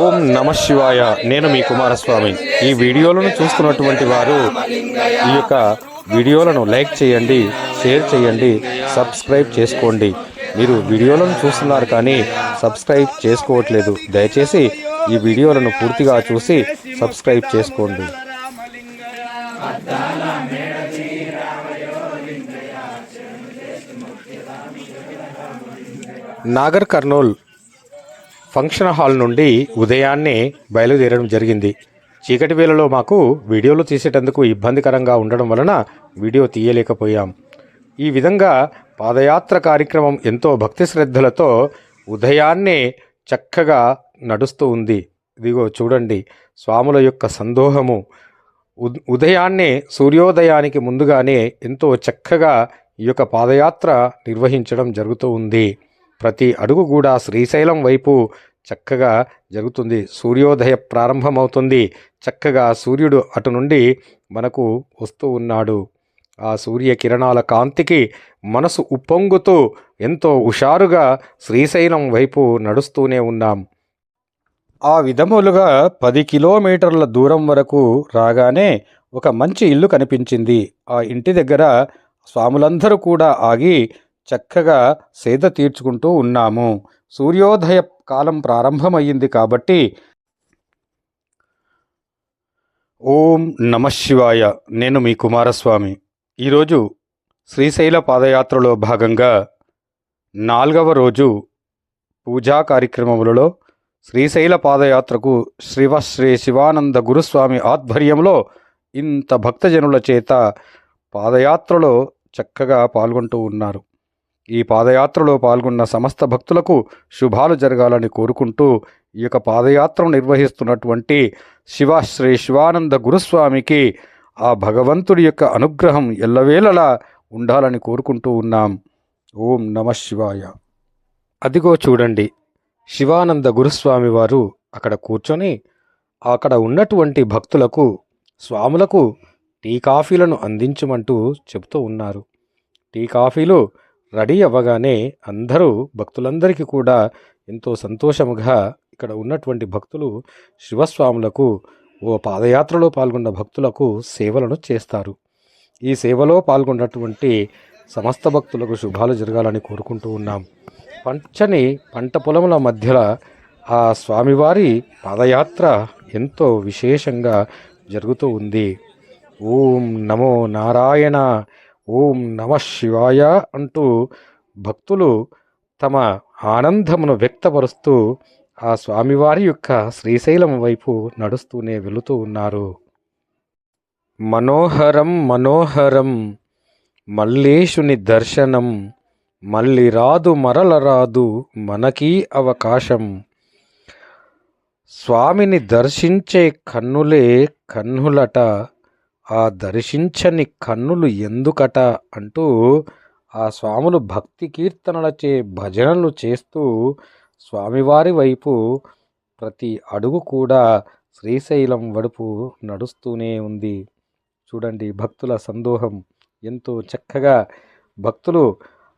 ఓం నమ శివాయ. నేను మీ కుమారస్వామి. ఈ వీడియోలను చూస్తున్నటువంటి వారు ఈ యొక్క వీడియోలను లైక్ చేయండి షేర్ చేయండి సబ్స్క్రైబ్ చేసుకోండి. మీరు వీడియోలను చూస్తున్నారు కానీ సబ్స్క్రైబ్ చేసుకోవట్లేదు. దయచేసి ఈ వీడియోలను పూర్తిగా చూసి సబ్స్క్రైబ్ చేసుకోండి. నాగర్ కర్నూల్ ఫంక్షన్ హాల్ నుండి ఉదయాన్నే బయలుదేరడం జరిగింది. చీకటి వేళలో మాకు వీడియోలు తీసేటందుకు ఇబ్బందికరంగా ఉండడం వలన వీడియో తీయలేకపోయాం. ఈ విధంగా పాదయాత్ర కార్యక్రమం ఎంతో భక్తి శ్రద్ధలతో ఉదయాన్నే చక్కగా నడుస్తూ ఉంది. ఇదిగో చూడండి స్వాముల యొక్క సందోహము. ఉద్- ఉదయాన్నే సూర్యోదయానికి ముందుగానే ఎంతో చక్కగా ఈ యొక్క పాదయాత్ర నిర్వహించడం జరుగుతూ ఉంది. ప్రతి అడుగు కూడా శ్రీశైలం వైపు చక్కగా జరుగుతుంది. సూర్యోదయ ప్రారంభమవుతుంది. చక్కగా సూర్యుడు అటు నుండి మనకు వస్తూ ఉన్నాడు. ఆ సూర్య కిరణాల కాంతికి మనసు ఉప్పొంగుతూ ఎంతో హుషారుగా శ్రీశైలం వైపు నడుస్తూనే ఉన్నాం. ఆ విధములుగా పది కిలోమీటర్ల దూరం వరకు రాగానే ఒక మంచి ఇల్లు కనిపించింది. ఆ ఇంటి దగ్గర స్వాములందరూ కూడా ఆగి చక్కగా సేద తీర్చుకుంటూ ఉన్నాము. సూర్యోదయ కాలం ప్రారంభమయ్యింది కాబట్టి ఓం నమ శివాయ. నేను మీ కుమారస్వామి. ఈరోజు శ్రీశైల పాదయాత్రలో భాగంగా నాలుగవ రోజు పూజా కార్యక్రమములలో శ్రీశైల పాదయాత్రకు శ్రీవ శ్రీ శివానంద గురుస్వామి ఆధ్వర్యంలో ఇంత భక్తజనుల చేత పాదయాత్రలో చక్కగా పాల్గొంటూ ఉన్నారు. ఈ పాదయాత్రలో పాల్గొన్న సమస్త భక్తులకు శుభాలు జరగాలని కోరుకుంటూ ఈ యొక్క పాదయాత్రను నిర్వహిస్తున్నటువంటి శివ శ్రీ శివానంద గురుస్వామికి ఆ భగవంతుడి యొక్క అనుగ్రహం ఎల్లవేళలా ఉండాలని కోరుకుంటూ ఉన్నాం. ఓం నమ శివాయ. అదిగో చూడండి శివానంద గురుస్వామి వారు అక్కడ కూర్చొని అక్కడ ఉన్నటువంటి భక్తులకు స్వాములకు టీ కాఫీలను అందించమంటూ చెబుతూ ఉన్నారు. టీ కాఫీలు రెడీ అవ్వగానే అందరూ భక్తులందరికీ కూడా ఎంతో సంతోషముగా ఇక్కడ ఉన్నటువంటి భక్తులు శివస్వాములకు ఓ పాదయాత్రలో పాల్గొన్న భక్తులకు సేవలను చేస్తారు. ఈ సేవలో పాల్గొన్నటువంటి సమస్త భక్తులకు శుభాలు జరగాలని కోరుకుంటూ ఉన్నాం. పంచని పంట పొలముల మధ్యలో ఆ స్వామివారి పాదయాత్ర ఎంతో విశేషంగా జరుగుతూ ఉంది. ఓం నమో నారాయణ ఓం నమ శివాయ అంటూ భక్తులు తమ ఆనందమును వ్యక్తపరుస్తూ ఆ స్వామివారి యొక్క శ్రీశైలం వైపు నడుస్తూనే వెళుతూ ఉన్నారు. మనోహరం మనోహరం మల్లేశుని దర్శనం మళ్ళీ రాదు మరల రాదు మనకీ అవకాశం. స్వామిని దర్శించే కన్నులే కన్నులట ఆ దర్శించని కన్నులు ఎందుకట అంటూ ఆ స్వాములు భక్తి కీర్తనలచే భజనలు చేస్తూ స్వామివారి వైపు ప్రతి అడుగు కూడా శ్రీశైలం వడుపు నడుస్తూనే ఉంది. చూడండి భక్తుల సందోహం. ఎంతో చక్కగా భక్తులు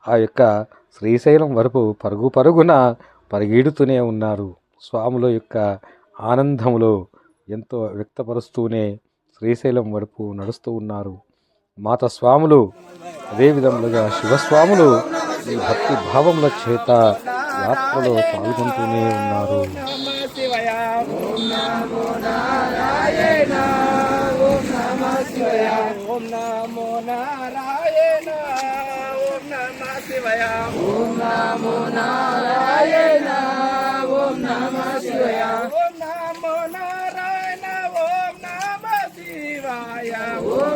ఆ యొక్క శ్రీశైలం వరపు పరుగు పరుగున పరిగెడుతూనే ఉన్నారు. స్వాముల యొక్క ఆనందములో ఎంతో వ్యక్తపరుస్తూనే శ్రీశైలం వరకు నడుస్తూ ఉన్నారు. మాత స్వాములు అదేవిధములుగా శివస్వాములు ఈ భక్తి భావముల చేత యాత్రలో పాల్గొంటూనే ఉన్నారు. ఓం నమో నారాయణ ఓం నమ శివయ. శివాయ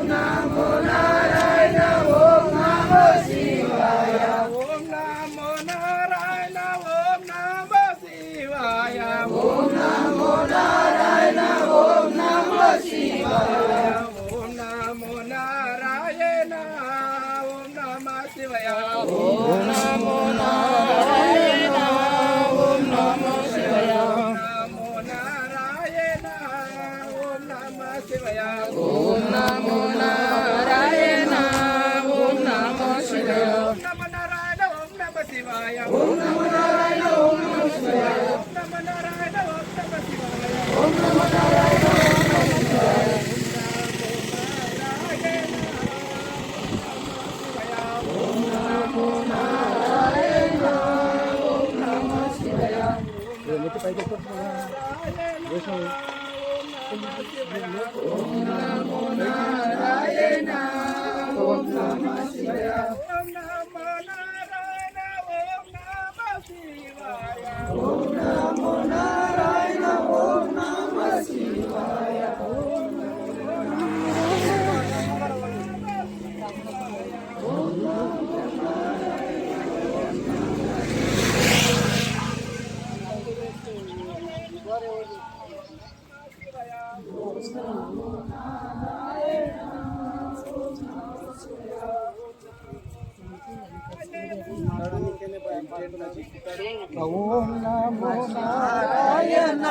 ఓం నమో నారాయణ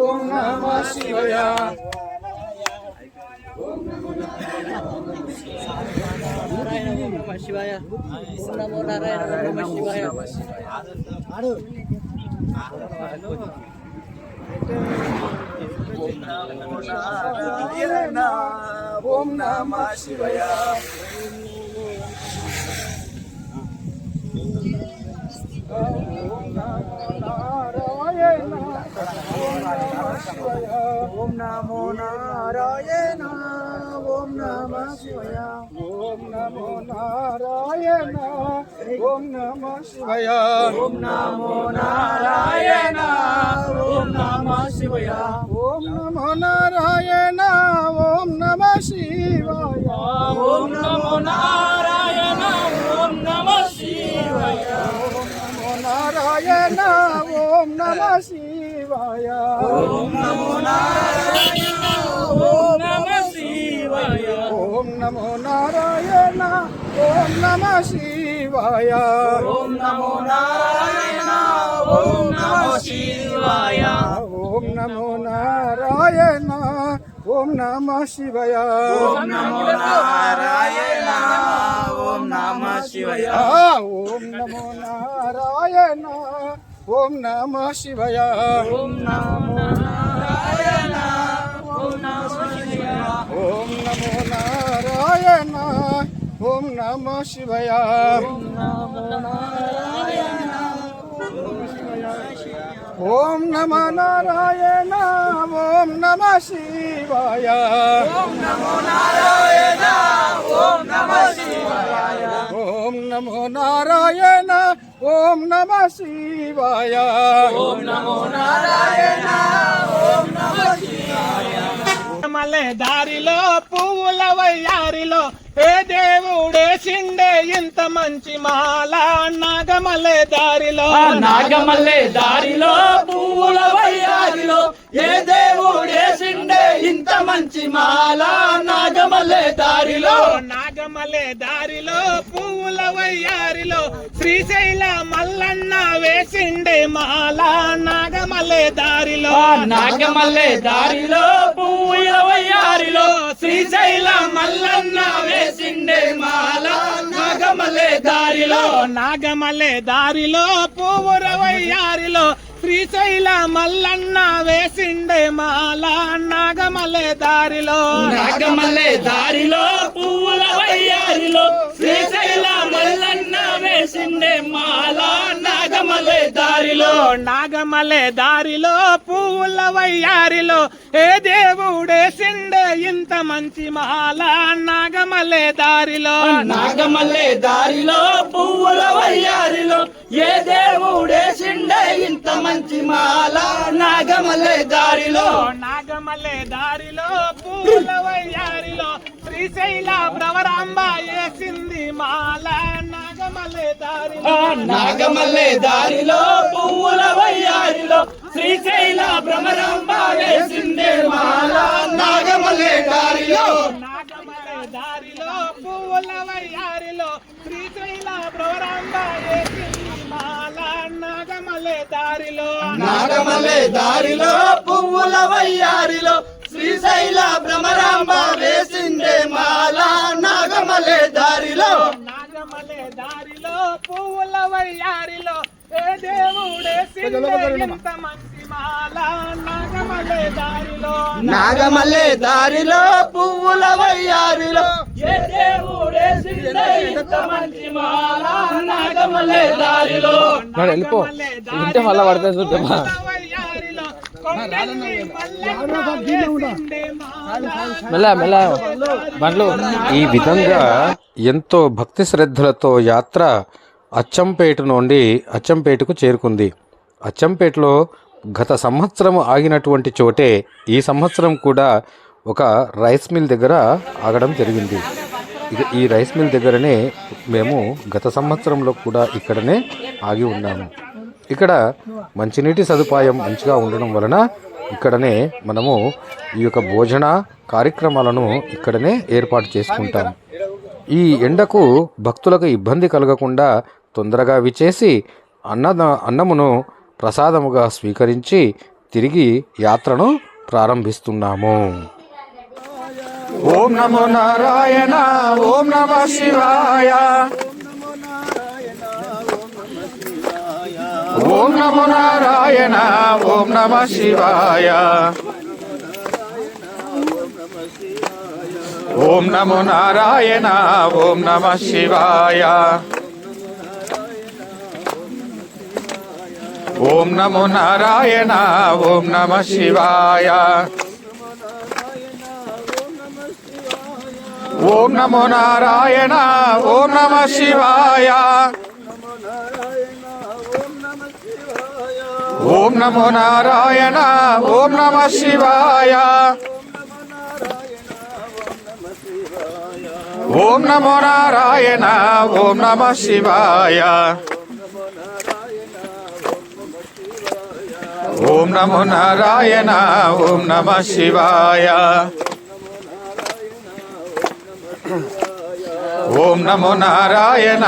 ఓం నమ శివాయ శివాయ ఓం నమో నారాయణ ఓం నమ శివాయ నారాయణ ఓం నమ శివాయ నారాయణ ఓం నమో నారాయణ ఓం నమ శివాయ. ఓం నమో నారాయణ ఓం నమ శివాయ. ఓం నమో నారాయణ ఓం నమ శివాయ. ఓం నమో నారాయణ ఓం నమ శివాయ. ఓం నమో నారాయణ ఓం నమ శివాయ ఓం నమో నారాయణ ఓం నమ శివాయ ఓం నమో నారాయణ ఓం నమ శివాయ ఓం నమో నారాయణ ఓం నమ శివాయ ఓం నమో నారాయణ ఓం నమ శివాయ ఓం నమో నారాయణ ఓం నమ శివాయ ఓం నమో నారాయణ ఓం నమ శివాయ ఓం నమో నారాయణ ఓం నమ శివాయ ఓం నమో నారాయణ ఓం నమ శివాయ ఓం నమో నారాయణ ఓం నమ శివాయ ఓం నమో నారాయణ ఓం నమ నారాయణ ఓం నమ శివాయ ఓం నమో నారాయణ ఓం నమ శివాయ ఓం నమో నారాయణ ఓం నమ శివాయ. ఓం నమో నారాయణ ఓం నమ మలే దారిలో పువ్వుల వయ్యారిలో ఏ దేవుడేసిండే ఇంత మంచి మాల. నాగమలే దారిలో. నాగమల్లె దారిలో పువ్వుల వయ్యారిలో ఏ దేవుడేసిండే ఇంత మంచి మాల. నాగమల్లె దారిలో. నాగమలే దారిలో పువ్వుల వయ్యారిలో శ్రీశైల మల్లన్న వేసిండే మాల. నాగమలే దారిలో. నాగమల్లె దారిలో పువ్వుల వయ్యారిలో శ్రీశైల మల్లన్న వేసిండే మాల. నాగమల్లె దారిలో. నాగమలే దారిలో పువ్వుల వయ్యారిలో శ్రీశైల మల్లన్న వేసిండే మాల నాగమలే దారిలో. నాగమల్లె దారిలో పువ్వుల వయ్యారిలో శ్రీశైల వేసిండే మాల నాగమల్లె దారిలో. నాగమలే దారిలో పువ్వుల వయ్యారిలో. ఏ దేవుడేసిండే ఇంత మంచి మాల నాగమలే దారిలో. నాగమల్లె దారిలో పువ్వుల వయ్యారిలో. ఏ దేవుడేసిండే ఇంత మంచి మాల నాగమల్లె దారిలో. నాగమలే దారిలో పువ్వుల వయ్యారిలో. శ్రీశైల భ్రవరాంబ వేసింది మాల నాగమలే దారిలో నాగమల్లె దారిలో పువ్వుల వయ్యారిలో శ్రీశైల భ్రమరాంబ వేసిందే మాల. నాగమల్లె దారిలో. దారిలో పువ్వుల వయ్యారిలో శ్రీశైల భ్రవరాంబ వేసింది మాల. నాగమలే దారిలో. నాగమల్లె దారిలో పువ్వుల వయ్యారిలో శ్రీశైల భ్రమరాంబ వేసిందే మాల నాగమల్లె దారిలో. నాగమలే దారిలో పువ్వుల వయ్యారిలో ఏ దేవుడే మంచి మాల నాగమలే దారిలో. నాగమల్లె దారిలో పువ్వుల వయ్యారిలో. ఏ దేవుడే ఇంత మంచి మాల నాగమల్లె దారిలో. వెళ్ళిపో. ఇంటే మళ్ళా పడితే చూద్దామా? ఈ విధంగా ఎంతో భక్తి శ్రద్ధలతో యాత్ర అచ్చంపేట నుండి అచ్చంపేటకు చేరుకుంది. అచ్చంపేటలో గత సంవత్సరం ఆగినటువంటి చోటే ఈ సంవత్సరం కూడా ఒక రైస్ మిల్ దగ్గర ఆగడం జరిగింది. ఇక ఈ రైస్ మిల్ దగ్గరనే మేము గత సంవత్సరంలో కూడా ఇక్కడనే ఆగి ఉన్నాము. ఇక్కడ మంచినీటి సదుపాయం మంచిగా ఉండడం వలన ఇక్కడనే మనము ఈ యొక్క భోజన కార్యక్రమాలను ఇక్కడనే ఏర్పాటు చేసుకుంటాం. ఈ ఎండకు భక్తులకు ఇబ్బంది కలగకుండా తొందరగా విచేసి అన్నద అన్నమును ప్రసాదముగా స్వీకరించి తిరిగి యాత్రను ప్రారంభిస్తున్నాము. ఓం నమో నారాయణ ఓం నమ శివాయ. ఓం నమో నారాయణ ఓం నమ శివాయ. ఓం నమో నారాయణ ఓం నమ శివాయ. ఓం నమో నారాయణ ఓం నమ శివాయ. ఓం నమో నారాయణ ఓం నమ శివాయ. ఓం నమో నారాయణ ఓం నమ శివాయ. ఓం నమో నారాయణ ఓం నమ శివాయ. ఓం నమో నారాయణ ఓం నమ శివాయ. ఓం నమో నారాయణ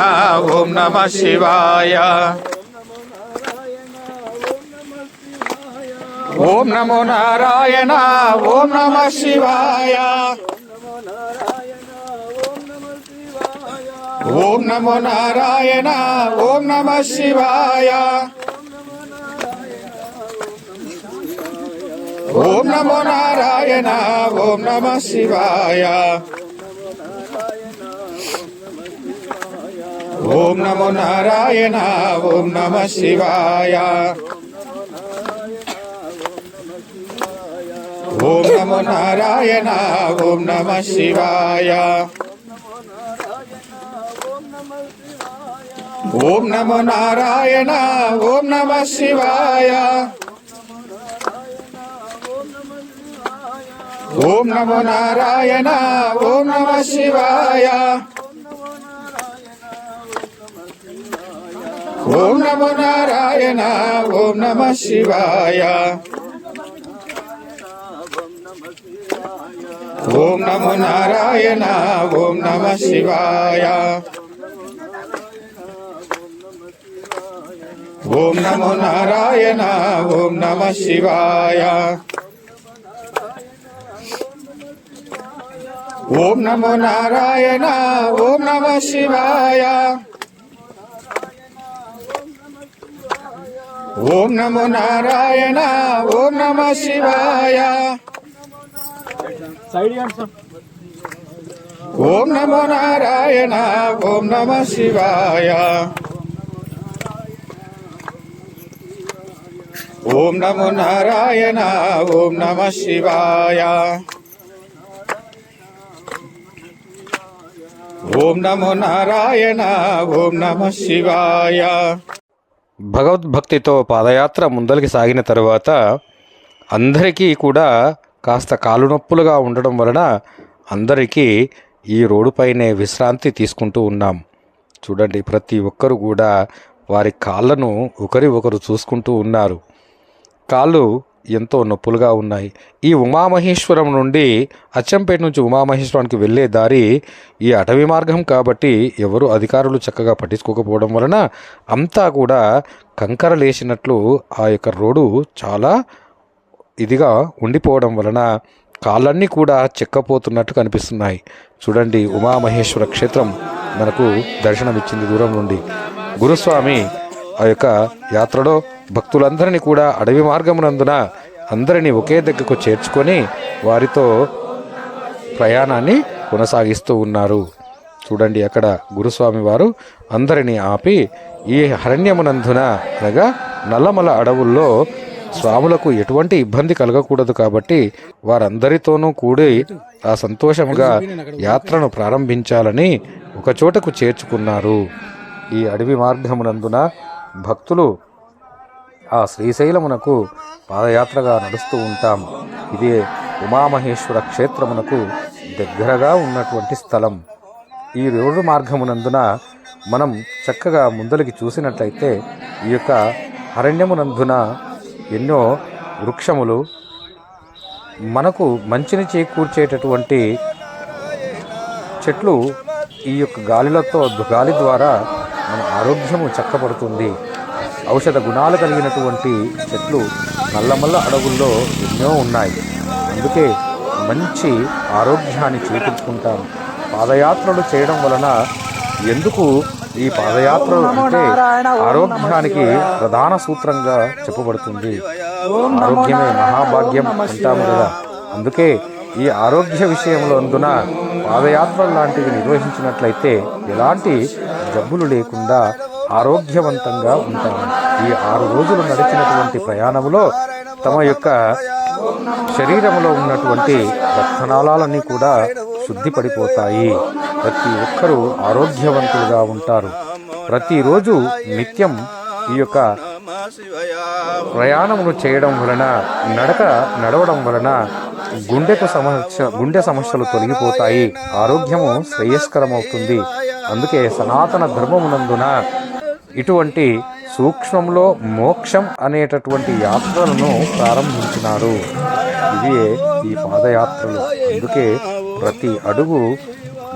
ఓం నమ శివాయ. ఓం నమో నారాయణ ఓం నమ శివాయ. ఓం నమో నారాయణ ఓం నమ శివాయ. ఓం నమో నారాయణ ఓం నమ శివాయ. ఓం నమో నారాయణ ఓం నమ శివాయ. ఓం నమో నారాయణ ఓం నమ శివాయ. ఓం నమో నారాయణ ఓం నమ శివాయ. ఓం నమో నారాయణ ఓం నమ శివాయ. ఓం నమో నారాయణ ఓం నమ శివాయ. ఓం నమో నారాయణ ఓం నమ శివాయ. ఓం నమో నారాయణ ఓం నమ శివాయ. ఓం నమో నారాయణ ఓం నమ శివాయ. ఓం నమో నారాయణ ఓం నమ శివాయ. ఓం నమో నారాయణ ఓం నమ శివాయ. ఓం నమో నారాయణ ఓం నమ శివాయ. ఓం నమో నారాయణ ఓం నమ శివాయ. భగవద్భక్తితో పాదయాత్ర ముందరికి సాగిన తరువాత అందరికీ కూడా కాస్త కాలు నొప్పులుగా ఉండడం వలన అందరికీ ఈ రోడ్డుపైనే విశ్రాంతి తీసుకుంటూ ఉన్నాం. చూడండి ప్రతి ఒక్కరు కూడా వారి కాళ్ళను ఒకరి ఒకరు చూసుకుంటూ ఉన్నారు. కాళ్ళు ఎంతో నొప్పులుగా ఉన్నాయి. ఈ ఉమామహేశ్వరం నుండి అచ్చంపేట నుంచి ఉమామహేశ్వరానికి వెళ్ళే దారి ఈ అటవీ మార్గం కాబట్టి ఎవరు అధికారులు చక్కగా పట్టించుకోకపోవడం వలన అంతా కూడా కంకర లేచినట్లు ఆ యొక్క రోడ్డు చాలా ఇదిగా ఉండిపోవడం వలన కాళ్ళన్నీ కూడా చెక్కపోతున్నట్టు కనిపిస్తున్నాయి. చూడండి ఉమామహేశ్వర క్షేత్రం మనకు దర్శనమిచ్చింది దూరం నుండి. గురుస్వామి ఆ యొక్క యాత్రలో భక్తులందరినీ కూడా అడవి మార్గమునందున అందరినీ ఒకే దగ్గరకు చేర్చుకొని వారితో ప్రయాణాన్ని కొనసాగిస్తూ ఉన్నారు. చూడండి అక్కడ గురుస్వామి వారు అందరినీ ఆపి ఈ అరణ్యమునందున అనగా నల్లమల అడవుల్లో స్వాములకు ఎటువంటి ఇబ్బంది కలగకూడదు కాబట్టి వారందరితోనూ కూడి ఆ సంతోషముగా యాత్రను ప్రారంభించాలని ఒకచోటకు చేర్చుకున్నారు. ఈ అడవి మార్గమునందున భక్తులు ఆ శ్రీశైలమునకు పాదయాత్రగా నడుస్తూ ఉంటాం. ఇది ఉమామహేశ్వర క్షేత్రమునకు దగ్గరగా ఉన్నటువంటి స్థలం. ఈ రోడ్డు మార్గమునందున మనం చక్కగా ముందలికి చూసినట్లయితే ఈ యొక్క అరణ్యమునందున ఎన్నో వృక్షములు మనకు మంచిని చేకూర్చేటటువంటి చెట్లు ఈ యొక్క గాలిలతో గాలి ద్వారా మన ఆరోగ్యము చక్కబడుతుంది. ఔషధ గుణాలు కలిగినటువంటి చెట్లు నల్లమల్ల అడవుల్లో ఎన్నో ఉన్నాయి. అందుకే మంచి ఆరోగ్యాన్ని చేకూర్చుకుంటాం పాదయాత్రలు చేయడం వలన ఎందుకు ఈ పాదయాత్రలు అంటే ఆరోగ్యానికి ప్రధాన సూత్రంగా చెప్పబడుతుంది. ఆరోగ్యమే మహాభాగ్యం అంటాము కదా. అందుకే ఈ ఆరోగ్య విషయంలో అందున పాదయాత్రలు లాంటివి నిర్వహించినట్లయితే ఎలాంటి జబ్బులు లేకుండా ఆరోగ్యవంతంగా ఉంటాము. ఈ ఆరు రోజులు నడిచినటువంటి ప్రయాణంలో తమ యొక్క శరీరంలో ఉన్నటువంటి రక్తనాళాలన్నీ కూడా శుద్ధిపడిపోతాయి. ప్రతి ఒక్కరూ ఆరోగ్యవంతులుగా ఉంటారు. ప్రతిరోజు నిత్యం ఈ యొక్క ప్రయాణమును చేయడం వలన నడక నడవడం వలన గుండెకు సమస్య గుండె సమస్యలు తొలగిపోతాయి. ఆరోగ్యము శ్రేయస్కరమవుతుంది. అందుకే సనాతన ధర్మమునందున ఇటువంటి సూక్ష్మంలో మోక్షం అనేటటువంటి యాత్రలను ప్రారంభించినారు. ఇవే ఈ పాదయాత్రలు. అందుకే ప్రతి అడుగు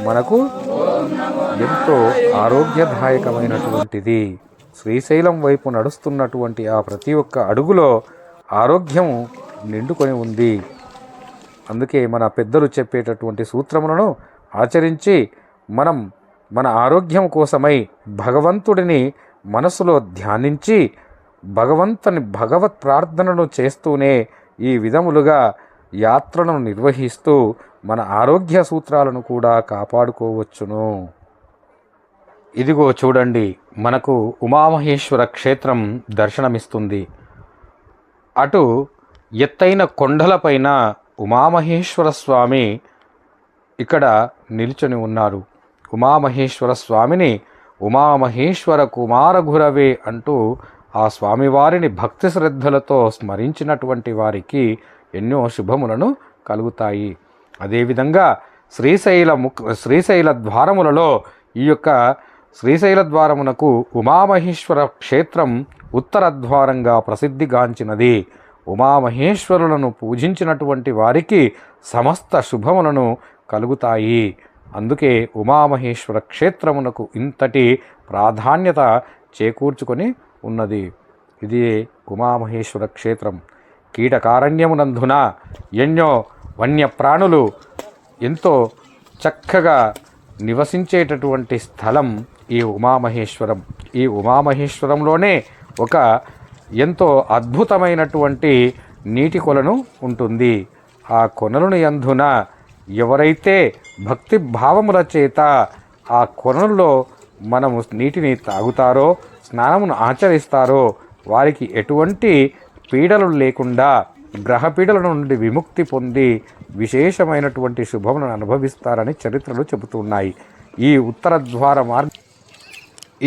మనకు ఎంతో ఆరోగ్యదాయకమైనటువంటిది. శ్రీశైలం వైపు నడుస్తున్నటువంటి ఆ ప్రతి ఒక్క అడుగులో ఆరోగ్యం నిండుకొని ఉంది. అందుకే మన పెద్దలు చెప్పేటటువంటి సూత్రములను ఆచరించి మనం మన ఆరోగ్యం కోసమై భగవంతుడిని మనసులో ధ్యానించి భగవంతుని భగవత్ ప్రార్థనను చేస్తూనే ఈ విధములుగా యాత్రను నిర్వహిస్తూ మన ఆరోగ్య సూత్రాలను కూడా కాపాడుకోవచ్చును. ఇదిగో చూడండి మనకు ఉమామహేశ్వర క్షేత్రం దర్శనమిస్తుంది. అటు ఎత్తైన కొండలపైన ఉమామహేశ్వర స్వామి ఇక్కడ నిల్చొని ఉన్నారు. ఉమామహేశ్వర స్వామిని ఉమామహేశ్వర కుమార గురవే అంటూ ఆ స్వామివారిని భక్తి శ్రద్ధలతో స్మరించినటువంటి వారికి ఎన్నో శుభములను కలుగుతాయి. అదేవిధంగా శ్రీశైల ముక్ శ్రీశైల ద్వారములలో ఈ యొక్క శ్రీశైల ద్వారమునకు ఉమామహేశ్వర క్షేత్రం ఉత్తర ద్వారంగా ప్రసిద్ధిగాంచినది. ఉమామహేశ్వరులను పూజించినటువంటి వారికి సమస్త శుభములను కలుగుతాయి. అందుకే ఉమామహేశ్వర క్షేత్రమునకు ఇంతటి ప్రాధాన్యత చేకూర్చుకొని ఉన్నది. ఇది ఉమామహేశ్వర క్షేత్రం. కీటకారణ్యమునందున ఎన్నో వన్యప్రాణులు ఎంతో చక్కగా నివసించేటటువంటి స్థలం ఈ ఉమామహేశ్వరం. ఈ ఉమామహేశ్వరంలోనే ఒక ఎంతో అద్భుతమైనటువంటి నీటి కొలను ఉంటుంది. ఆ కొనలను యందున ఎవరైతే భక్తి భావముల చేత ఆ కొనల్లో మనము నీటిని తాగుతారో స్నానమును ఆచరిస్తారో వారికి ఎటువంటి పీడలు లేకుండా గ్రహ పీడల నుండి విముక్తి పొంది విశేషమైనటువంటి శుభములను అనుభవిస్తారని చరిత్రలు చెబుతున్నాయి ఈ ఉత్తర ద్వార మార్గ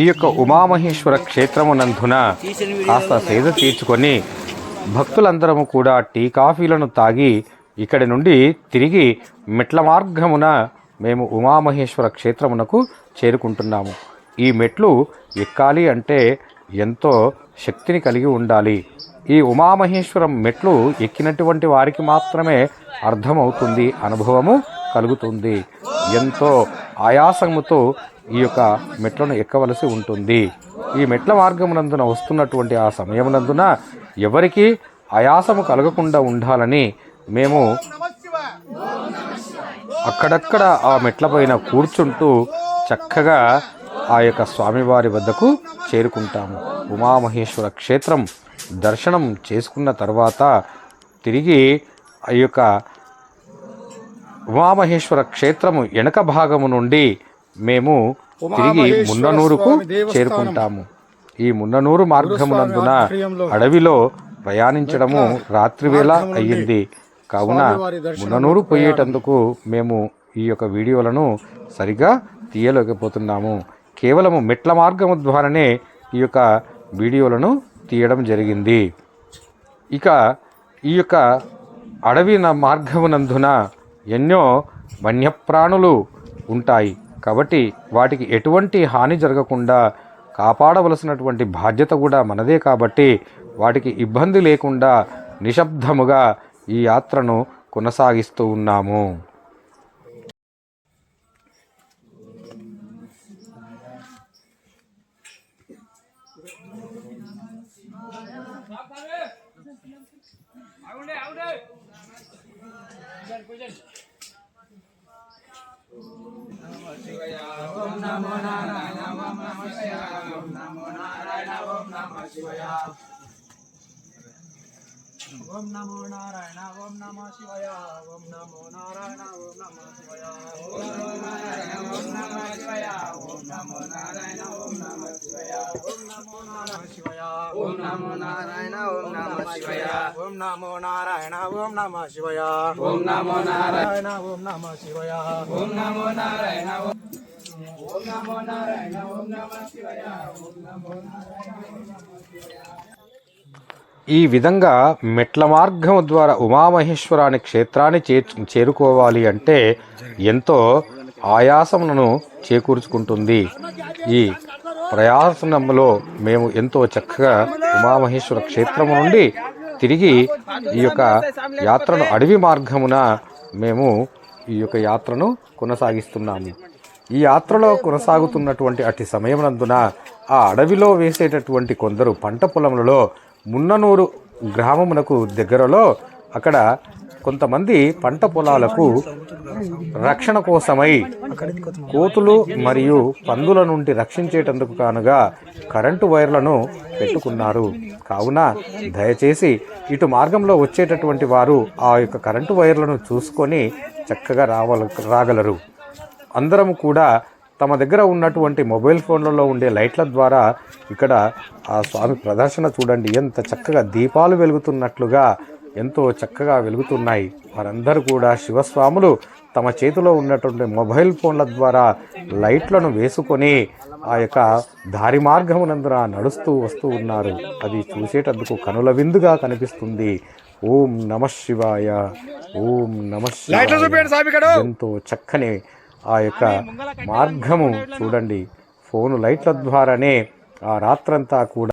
ఈ యొక్క ఉమామహేశ్వర క్షేత్రమునందున కాస్త సేద తీర్చుకొని భక్తులందరము కూడా టీ కాఫీలను తాగి ఇక్కడి నుండి తిరిగి మెట్ల మార్గమున మేము ఉమామహేశ్వర క్షేత్రమునకు చేరుకుంటున్నాము. ఈ మెట్లు ఎక్కాలి అంటే ఎంతో శక్తిని కలిగి ఉండాలి. ఈ ఉమామహేశ్వరం మెట్లు ఎక్కినటువంటి వారికి మాత్రమే అర్థమవుతుంది అనుభవము కలుగుతుంది. ఎంతో ఆయాసముతో ఈ యొక్క మెట్లను ఎక్కవలసి ఉంటుంది. ఈ మెట్ల మార్గమునందున వస్తున్నటువంటి ఆ సమయమునందున ఎవరికి ఆయాసము కలగకుండా ఉండాలని మేము అక్కడక్కడ ఆ మెట్ల పైన కూర్చుంటూ చక్కగా ఆ యొక్క స్వామివారి వద్దకు చేరుకుంటాము. ఉమామహేశ్వర క్షేత్రం దర్శనం చేసుకున్న తర్వాత తిరిగి ఆ యొక్క ఉమామహేశ్వర క్షేత్రము వెనక భాగము నుండి మేము తిరిగి మున్ననూరుకు. చేరుకుంటాము. ఈ మున్ననూరు మార్గమునందున అడవిలో ప్రయాణించడము రాత్రివేళ అయ్యింది. కావున మున్ననూరు పోయేటందుకు మేము ఈ యొక్క వీడియోలను సరిగా తీయలేకపోతున్నాము. కేవలము మెట్ల మార్గము ద్వారానే ఈ యొక్క వీడియోలను తీయడం జరిగింది. ఇక ఈ యొక్క అడవి మార్గమునందున ఎన్నో వన్యప్రాణులు ఉంటాయి. కాబట్టి వాటికి ఎటువంటి హాని జరగకుండా కాపాడవలసినటువంటి బాధ్యత కూడా మనదే కాబట్టి వాటికి ఇబ్బంది లేకుండా నిశ్శబ్దముగా ఈ యాత్రను కొనసాగిస్తూ ఉన్నాము. ओम नमो नारायण ओम नमः शिवाय ओम नमो नारायण ओम नमः शिवाय ఓం నమో నారాయణ ఓం నమ శివయ ఓం నమో నారాయణ ఓం నమ శివయ ఓం నమో నారాయణ ఓం నమ శివయ ఓం నమో నారాయణ ఓం నమ శివయ ఓం నమో నారాయణ శివయ ఓం నమో నారాయణ ఓం నమ శివయ ఓం నమో నారాయణ ఓం నమ శివయ ఓం నమో నారాయణ ఓం నమ శివయ ఓం నమో నారాయణ ఓం నమో నారాయణ ఓం నమ శివయ ఓం నమో ఈ విధంగా మెట్ల మార్గము ద్వారా ఉమామహేశ్వరాని క్షేత్రాన్ని చే చేరుకోవాలి అంటే ఎంతో ఆయాసములను చేకూర్చుకుంటుంది. ఈ ప్రయాసనంలో మేము ఎంతో చక్కగా ఉమామహేశ్వర క్షేత్రము నుండి తిరిగి ఈ యొక్క యాత్రను అడవి మార్గమున మేము ఈ యొక్క యాత్రను కొనసాగిస్తున్నాము. ఈ యాత్రలో కొనసాగుతున్నటువంటి అట్టి సమయమునందున ఆ అడవిలో వేసేటటువంటి కొందరు పంట పొలములలో మున్ననూరు గ్రామమునకు దగ్గరలో అక్కడ కొంతమంది పంట పొలాలకు రక్షణ కోసమై కోతులు మరియు పందుల నుండి రక్షించేటందుకు కానుగా కరెంటు వైర్లను పెట్టుకున్నారు. కావున దయచేసి ఇటు మార్గంలో వచ్చేటటువంటి వారు ఆ యొక్క కరెంటు వైర్లను చూసుకొని చక్కగా రావల రాగలరు. అందరం కూడా తమ దగ్గర ఉన్నటువంటి మొబైల్ ఫోన్లలో ఉండే లైట్ల ద్వారా ఇక్కడ ఆ స్వామి ప్రదర్శన చూడండి. ఎంత చక్కగా దీపాలు వెలుగుతున్నట్లుగా ఎంతో చక్కగా వెలుగుతున్నాయి. వారందరూ కూడా శివస్వాములు తమ చేతిలో ఉన్నటువంటి మొబైల్ ఫోన్ల ద్వారా లైట్లను వేసుకొని ఆ యొక్క దారి మార్గమునందున నడుస్తూ వస్తూ ఉన్నారు. అది చూసేటందుకు కనుల విందుగా కనిపిస్తుంది. ఓం నమ శివాయ. ఓం నమ శివాయ. ఎంతో చక్కని ఆ యొక్క మార్గము చూడండి. ఫోను లైట్ల ద్వారానే ఆ రాత్రంతా కూడా